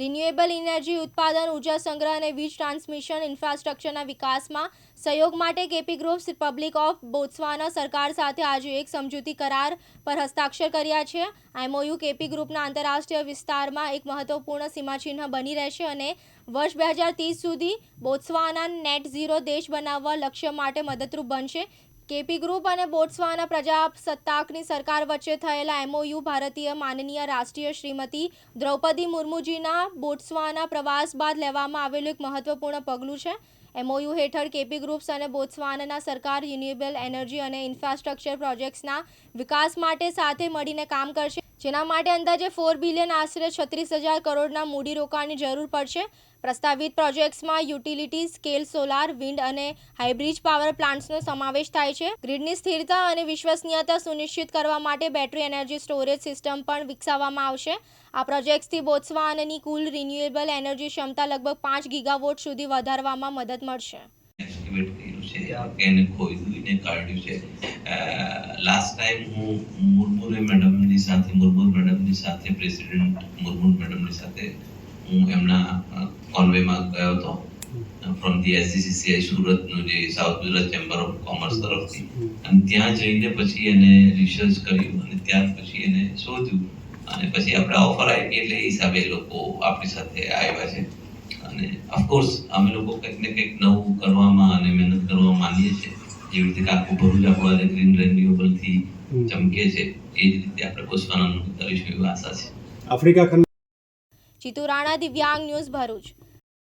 Renewable energy ઉત્પાદન, ઊર્જા સંગ્રહ અને વીજ ટ્રાન્સમિશન ઇન્ફ્રાસ્ટ્રક્ચરના વિકાસમાં સહયોગ માટે KP groups republic of Botswana સરકાર સાથે આજે એક સમજૂતી કરાર પર હસ્તાક્ષર કર્યા છે. એમઓયુ કેપી ગ્રુપના આંતરરાષ્ટ્રીય વિસ્તારમાં એક મહત્વપૂર્ણ સીમાચિહ્ન બની રહેશે અને વર્ષ બે હજાર ત્રીસ સુધી બોત્સવાના નેટ ઝીરો દેશ બનાવવા લક્ષ્ય માટે મદદરૂપ બનશે. કેપી ગ્રુપ અને બોટ્સવાના પ્રજાસત્તાકની સરકાર વચ્ચે થયેલા એમઓયુ ભારતીય માનનીય રાષ્ટ્રીય શ્રીમતી દ્રૌપદી મુર્મુજીના બોટ્સવાના પ્રવાસ બાદ લેવામાં આવેલું એક મહત્વપૂર્ણ પગલું છે. એમઓયુ હેઠળ કેપી ગ્રુપ્સ અને બોત્સવાનાના સરકાર રિન્યુએબલ એનર્જી અને ઇન્ફ્રાસ્ટ્રક્ચર પ્રોજેક્ટ્સના વિકાસ માટે સાથે મળીને કામ કરશે. જેના માટે અંદાજે ફોર બિલિયન આશરે છત્રીસ હજાર કરોડના મૂડીરોકાણની જરૂર પડશે. પ્રસ્તાવિત પ્રોજેક્ટ્સમાં યુટિલિટી, સ્કેલ સોલાર, વિન્ડ અને હાઇબ્રિજ પાવર પ્લાન્ટ્સનો સમાવેશ થાય છે. ગ્રીડની સ્થિરતા અને વિશ્વસનીયતા સુનિશ્ચિત કરવા માટે બેટરી એનર્જી સ્ટોરેજ સિસ્ટમ પણ વિકસાવવામાં આવશે. આ પ્રોજેક્ટ્સથી બોત્સવાનાની કુલ રિન્યુએબલ એનર્જી ક્ષમતા લગભગ પાંચ ગીગાવોટ સુધી વધારવામાં મદદ મળશે. લાસ્ટ ટાઈમ હું મુર્મુરે મેડમની સાથે મુર્મુ મેડમની સાથે પ્રેસિડેન્ટ મુર્મુ મેડમની સાથે હું એમના કોન્વેમાં ગયો હતો. ફ્રોમ ધી એસજીસીસીઆઈ સુરતનું જે south Gujarat chamber of commerce તરફથી. અને ત્યાં જઈને પછી એને રિસર્ચ કર્યું અને ત્યાર પછી એને શોધ્યું. અને પછી આપણે ઓફર આવી એટલે એ હિસાબે લોકો આપણી સાથે આવ્યા છે. અને ઓફકોર્સ અમે લોકો કંઈક ને કંઈક નવું કરવામાં અને મહેનત કરવા માનીએ છીએ. જેવી રીતે આખું ભરૂચ આપણું આજે ગ્રીન રેન્યુએબલથી ચમકે છે એ જ રીતે આપણે બોસ્વાનાનું કરીશું એવી આશા છે. આફ્રિકા ખંડ રાણા દિવ્યાંગ ન્યૂઝ ભરૂચ.